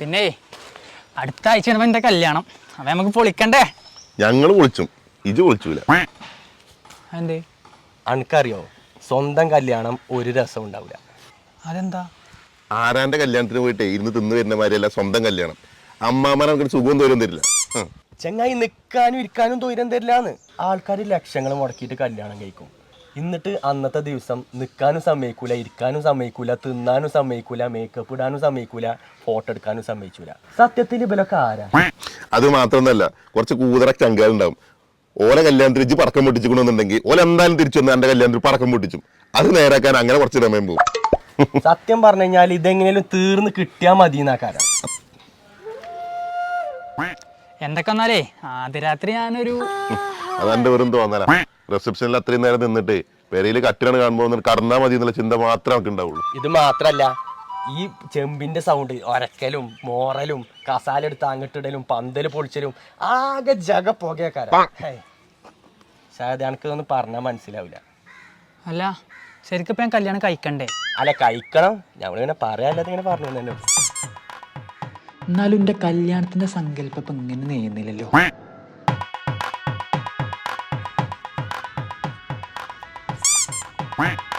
പിന്നെ അടുത്ത ആഴ്ച എന്റെ കല്യാണം. അവ നമുക്ക് പൊളിക്കണ്ടേ? ഞങ്ങൾ വിളിച്ചും ഇജ് വിളിച്ചൂല എന്തേ അനക്കറിയോ? സ്വന്തം കല്യാണം ഒരു രസം ഉണ്ടാവില്ല അതെന്താ? ആരാന്റെ കല്യാണത്തിന് പോയിട്ട്? ഇരുന്ന് തിന്നു വരുന്ന മാതിരിയല്ല സ്വന്തം കല്യാണം. അമ്മാമാരെ നമുക്ക് സുഖം തോരും തരില്ല. ചെങ്ങായി നിൽക്കാനും ഇരിക്കാനും തൊയിരം തരില്ലാന്ന് ആൾക്കാർ ലക്ഷങ്ങൾ മുടക്കിയിട്ട് കല്യാണം കഴിക്കും. എന്നിട്ട് അന്നത്തെ ദിവസം നിൽക്കാനും സമ്മതിക്കൂല ഇരിക്കാനും സമ്മതിക്കൂല തിന്നാനും സമ്മതിക്കൂല മേക്കപ്പ് ഇടാനും സമ്മതിക്കൂല ഫോട്ടോ എടുക്കാനും സമ്മതിക്കൂല. സത്യത്തിൽ ഇവലൊക്കെ ആരാ? അത് മാത്രമൊന്നല്ല കുറച്ച് കൂതറ ചങ്കാലുണ്ടാവും ഓല കല്യാണത്തിൽ ഇജ്ജ് പടക്കം പൊട്ടിച്ചിക്കണമെന്നുണ്ടെങ്കിൽ ഓല എന്തായാലും തിരിച്ചു വന്ന് എന്റെ കല്യാണത്തിൽ പടക്കം പൊട്ടിച്ചു. അത് നേരാക്കാൻ അങ്ങനെ കുറച്ച് സമയം പോകും. സത്യം പറഞ്ഞു കഴിഞ്ഞാൽ ഇതെങ്ങനെയും തീർന്ന് കിട്ടിയാൽ മതി എന്നാക്കാരം എന്തൊക്കെ എന്നാലേ ആദ്യ രാത്രി ഞാനൊരു അതെന്റെ വെറും തോന്നല. റിസപ്ഷനിൽ അത്രയും നേരം നിന്നിട്ട് പെരയിൽ കട്ടിയാണ് കാണുമ്പോൾ കടന്നാ മതി എന്നുള്ള ചിന്ത മാത്രമേ നമുക്ക് ഉണ്ടാവുള്ളൂ. ഇത് മാത്രല്ല ഈ ചെമ്പിന്റെ സൗണ്ട് ഒരക്കലും മോറലും കസാല എടുത്ത് അങ്ങട്ടിടലും പന്തൽ പൊളിച്ചലും ആകെ ജഗ പുകയക്കാരം. എനിക്കൊന്നും പറഞ്ഞാൽ മനസ്സിലാവില്ല അല്ല ശരിക്കും ഇപ്പൊ ഞാൻ കല്യാണം കഴിക്കണ്ടേ? അല്ല കഴിക്കണം. ഞങ്ങളിങ്ങനെ പറയാല്ലാതെ ഇങ്ങനെ പറഞ്ഞു തന്നെ എന്നാലും എന്റെ കല്യാണത്തിന്റെ സങ്കല്പം ഇങ്ങനെ ഇങ്ങനെ Quack.